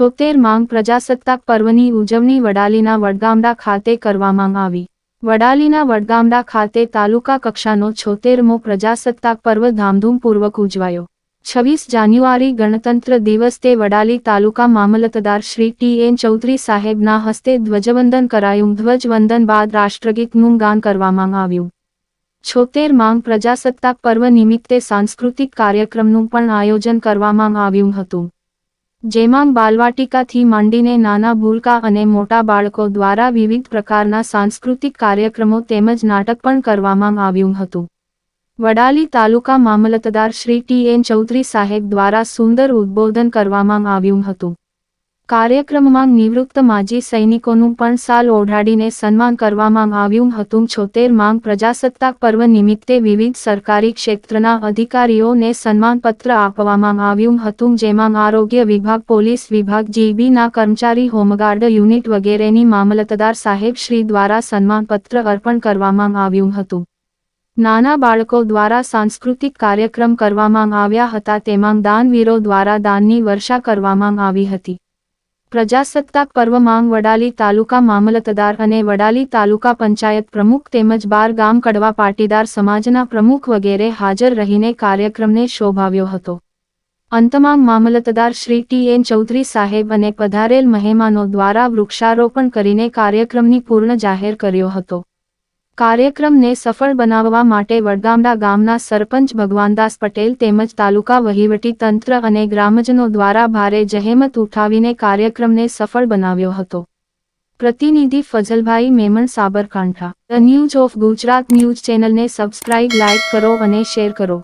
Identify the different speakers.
Speaker 1: છોતેર માંગ પ્રજાસત્તાક પર્વની ઉજવણી વડાલીના વડગામડા ખાતે કરવામાં આવી. વડાલીના વડગામડા ખાતે તાલુકા કક્ષાનો છોતેરમો પ્રજાસત્તાક પર્વ ધામધૂમપૂર્વક ઉજવાયો. છવ્વીસ જાન્યુઆરી ગણતંત્ર દિવસ તે વડાલી તાલુકા મામલતદાર શ્રી ટી એન ચૌધરી સાહેબના હસ્તે ધ્વજવંદન કરાયું. ધ્વજવંદન બાદ રાષ્ટ્રગીતનું ગાન કરવામાં આવ્યું. છોતેર માંગ પ્રજાસત્તાક પર્વ નિમિત્તે સાંસ્કૃતિક કાર્યક્રમનું પણ આયોજન કરવામાં આવ્યું હતું. જેમાં બાલવાટિકાથી માંડીને નાના ભૂલકા અને મોટા બાળકો દ્વારા વિવિધ પ્રકારના સાંસ્કૃતિક કાર્યક્રમો તેમજ નાટક પણ કરવામાં આવ્યું હતું. વડાલી તાલુકા મામલતદાર શ્રી ટી એન ચૌધરી સાહેબ દ્વારા સુંદર ઉદબોધન કરવામાં આવ્યું હતું. કાર્યક્રમમાં નિવૃત્ત માજી સૈનિકોનું પણ સાલ ઓઢાડીને સન્માન કરવામાં આવ્યું હતું. છોતેર માંગ પ્રજાસત્તાક પર્વ નિમિત્તે વિવિધ સરકારી ક્ષેત્રના અધિકારીઓને સન્માનપત્ર આપવામાં આવ્યું હતું, જેમાં આરોગ્ય વિભાગ, પોલીસ વિભાગ, જીબીના કર્મચારી, હોમગાર્ડ યુનિટ વગેરેની મામલતદાર સાહેબ શ્રી દ્વારા સન્માનપત્ર અર્પણ કરવામાં આવ્યું હતું. નાના બાળકો દ્વારા સાંસ્કૃતિક કાર્યક્રમ કરવામાં આવ્યા હતા. તેમાં દાનવીરો દ્વારા દાનની વર્ષા કરવામાં આવી હતી. પ્રજાસત્તાક પર્વ માંગ વડાલી તાલુકા મામલતદાર અને વડાલી તાલુકા પંચાયત પ્રમુખ તેમજ બાર ગામ કડવા પાટીદાર સમાજના પ્રમુખ વગેરે હાજર રહીને કાર્યક્રમને શોભાવ્યો હતો. અંતમાં મામલતદાર શ્રી ટી એન ચૌધરી સાહેબ અને પધારેલ મહેમાનો દ્વારા વૃક્ષારોપણ કરીને કાર્યક્રમની પૂર્ણ જાહેર કર્યો હતો. કાર્યક્રમને સફળ બનાવવા માટે વડગામડા ગામના સરપંચ ભગવાનદાસ પટેલ તેમજ તાલુકા વહીવટી તંત્ર અને ગ્રામજનો દ્વારા ભારે જહેમત ઉઠાવીને કાર્યક્રમને સફળ બનાવ્યો હતો. પ્રતિનિધિ Fajalbhai Memon Sabarkantha. The news of Gujarat news ચેનલને સબસ્ક્રાઇબ, લાઇક કરો અને શેર કરો.